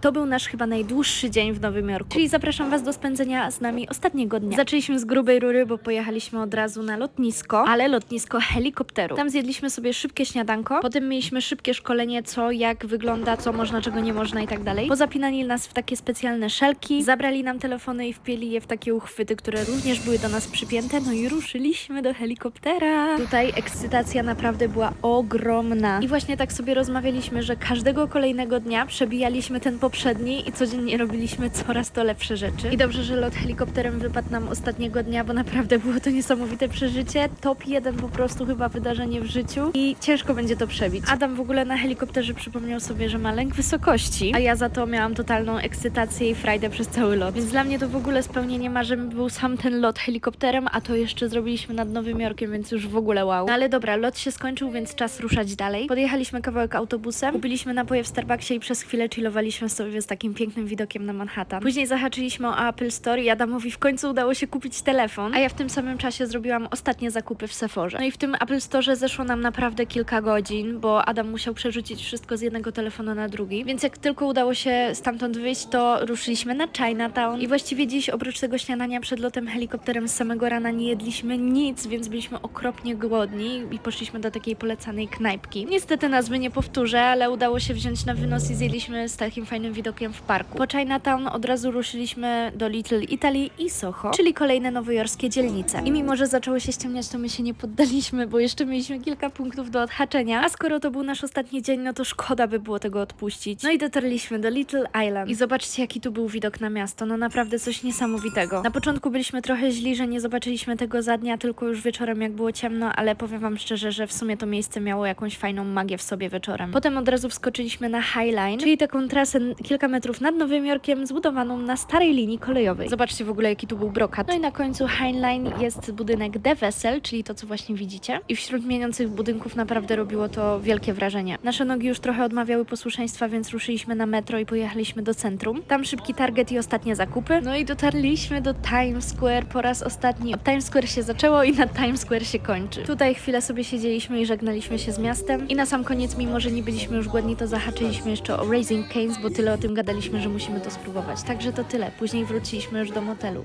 To był nasz chyba najdłuższy dzień w Nowym Jorku. Czyli zapraszam Was do spędzenia z nami ostatniego dnia. Zaczęliśmy z grubej rury, bo pojechaliśmy od razu na lotnisko, ale lotnisko helikopteru. Tam zjedliśmy sobie szybkie śniadanko, potem mieliśmy szybkie szkolenie, co, jak wygląda, co można, czego nie można i tak dalej. Pozapinali nas w takie specjalne szelki, zabrali nam telefony i wpieli je w takie uchwyty, które również były do nas przypięte, no i ruszyliśmy do helikoptera. Tutaj ekscytacja naprawdę była ogromna. I właśnie tak sobie rozmawialiśmy, że każdego kolejnego dnia przebijaliśmy ten poprzedni i codziennie robiliśmy coraz to lepsze rzeczy. I dobrze, że lot helikopterem wypadł nam ostatniego dnia, bo naprawdę było to niesamowite przeżycie. Top jeden po prostu chyba wydarzenie w życiu i ciężko będzie to przebić. Adam w ogóle na helikopterze przypomniał sobie, że ma lęk wysokości, a ja za to miałam totalną ekscytację i frajdę przez cały lot. Więc dla mnie to w ogóle spełnienie marzeń był sam ten lot helikopterem, a to jeszcze zrobiliśmy nad Nowym Jorkiem, więc już w ogóle wow. No ale dobra, lot się skończył, więc czas ruszać dalej. Podjechaliśmy kawałek autobusem, kupiliśmy napoje w Starbucksie i przez chwilę chillowaliśmy sobie z takim pięknym widokiem na Manhattan. Później zahaczyliśmy o Apple Store i Adamowi w końcu udało się kupić telefon, a ja w tym samym czasie zrobiłam ostatnie zakupy w Sephorze. No i w tym Apple Store zeszło nam naprawdę kilka godzin, bo Adam musiał przerzucić wszystko z jednego telefonu na drugi, więc jak tylko udało się stamtąd wyjść, to ruszyliśmy na Chinatown i właściwie dziś oprócz tego śniadania przed lotem helikopterem z samego rana nie jedliśmy nic, więc byliśmy okropnie głodni i poszliśmy do takiej polecanej knajpki. Niestety nazwy nie powtórzę, ale udało się wziąć na wynos i zjedliśmy z takim fajnym widokiem w parku. Po Chinatown od razu ruszyliśmy do Little Italy i Soho, czyli kolejne nowojorskie dzielnice. I mimo, że zaczęło się ściemniać, to my się nie poddaliśmy, bo jeszcze mieliśmy kilka punktów do odhaczenia, a skoro to był nasz ostatni dzień, no to szkoda by było tego odpuścić. No i dotarliśmy do Little Island. I zobaczcie, jaki tu był widok na miasto. No naprawdę coś niesamowitego. Na początku byliśmy trochę źli, że nie zobaczyliśmy tego za dnia, tylko już wieczorem, jak było ciemno, ale powiem wam szczerze, że w sumie to miejsce miało jakąś fajną magię w sobie wieczorem. Potem od razu wskoczyliśmy na High Line, czyli taką trasę kilka metrów nad Nowym Jorkiem, zbudowaną na starej linii kolejowej. Zobaczcie w ogóle, jaki tu był brokat. No i na końcu Line jest budynek The Vessel, czyli to, co właśnie widzicie. I wśród mieniących budynków naprawdę robiło to wielkie wrażenie. Nasze nogi już trochę odmawiały posłuszeństwa, więc ruszyliśmy na metro i pojechaliśmy do centrum. Tam szybki target i ostatnie zakupy. No i dotarliśmy do Times Square po raz ostatni. Od Times Square się zaczęło i na Times Square się kończy. Tutaj chwilę sobie siedzieliśmy i żegnaliśmy się z miastem. I na sam koniec, mimo że nie byliśmy już głodni, to zahaczyliśmy jeszcze o Raising Canes, bo o tym gadaliśmy, że musimy to spróbować. Także to tyle. Później wróciliśmy już do motelu.